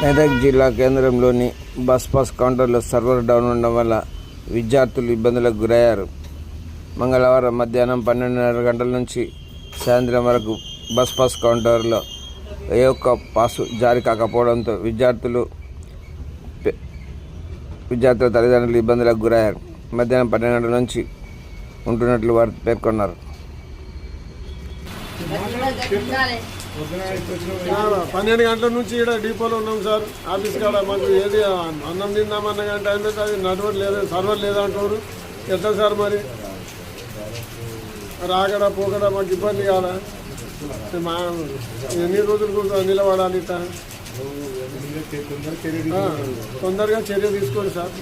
మెదక్ జిల్లా కేంద్రంలోని bus pass కౌంటర్లో సర్వర్ డౌన్ ఉండడం వల్ల విద్యార్థులు ఇబ్బందులకు గురయ్యారు. మంగళవారం మధ్యాహ్నం పన్నెండున్నర గంటల నుంచి సాయంత్రం వరకు బస్ పాస్ కౌంటర్లో ఏ ఒక్క పాసు జారీ కాకపోవడంతో విద్యార్థులు విద్యార్థుల తల్లిదండ్రులు ఇబ్బందులకు గురయ్యారు. మధ్యాహ్నం పన్నెండు గంటల నుంచి ఉంటున్నట్లు వారు పేర్కొన్నారు. పన్నెండు గంటల నుంచి ఇక్కడ డిపోలో ఉన్నాం సార్. ఆఫీస్ కాడ మాకు ఏది అన్నం తిందామన్న గంట అయితే అది నడవడం లేదు సర్వర్ లేదంటారు ఎట్లా సార్ మరి? రాకడా పోకడా మాకు ఇబ్బంది కాదా? మా ఎన్ని రోజులు కూడా నిలబడాలి తొందరగా చర్య తీసుకోండి సార్.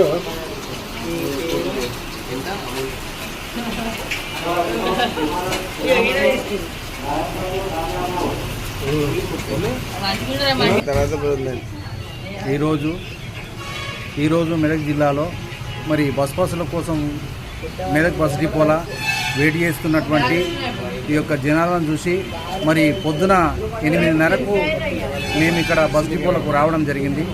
తర్వాత పోతుందండి ఈరోజు ఈరోజు మెదక్ జిల్లాలో మరి బస్ బస్సుల కోసం మెదక్ బస్ డిపోల వెయిట్ చేస్తున్నటువంటి ఈ యొక్క జనాలను చూసి మరి పొద్దున ఎనిమిదిన్నరకు మేము ఇక్కడ బస్ డిపోలకు రావడం జరిగింది.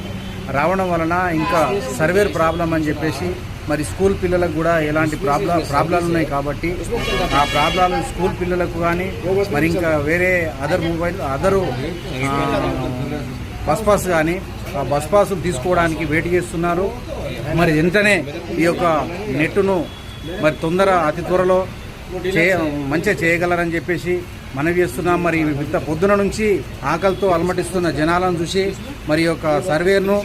రావడం వలన ఇంకా సర్వేర్ ప్రాబ్లం అని చెప్పేసి మరి స్కూల్ పిల్లలకు కూడా ఎలాంటి ప్రాబ్లం ప్రాబ్లాలు ఉన్నాయి కాబట్టి ఆ ప్రాబ్లాలు స్కూల్ పిల్లలకు కానీ మరి ఇంకా వేరే other mobile other bus pass కానీ ఆ బస్ పాసులు తీసుకోవడానికి వెయిట్ చేస్తున్నారు. మరి వెంటనే ఈ యొక్క నెట్టును మరి తొందర అతి త్వరలో చేయ మంచిగా చేయగలరని చెప్పేసి మనవి చేస్తున్నాం. మరి ఇంత పొద్దున నుంచి ఆకలితో అలమటిస్తున్న జనాలను చూసి మరి యొక్క సర్వేను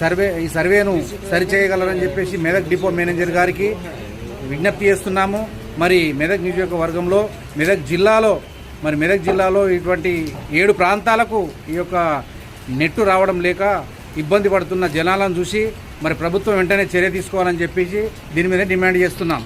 సర్వే ఈ సర్వేను సరి చేయగలరని చెప్పేసి మెదక్ డిపో మేనేజర్ గారికి విజ్ఞప్తి చేస్తున్నాము. మరి మెదక్ నియోజకవర్గంలో మెదక్ జిల్లాలో మరి మెదక్ జిల్లాలో ఇటువంటి ఏడు ప్రాంతాలకు ఈ యొక్క నెట్టు రావడం లేక ఇబ్బంది పడుతున్న జనాలను చూసి మరి ప్రభుత్వం వెంటనే చర్య తీసుకోవాలని చెప్పేసి దీని మీద డిమాండ్ చేస్తున్నాం.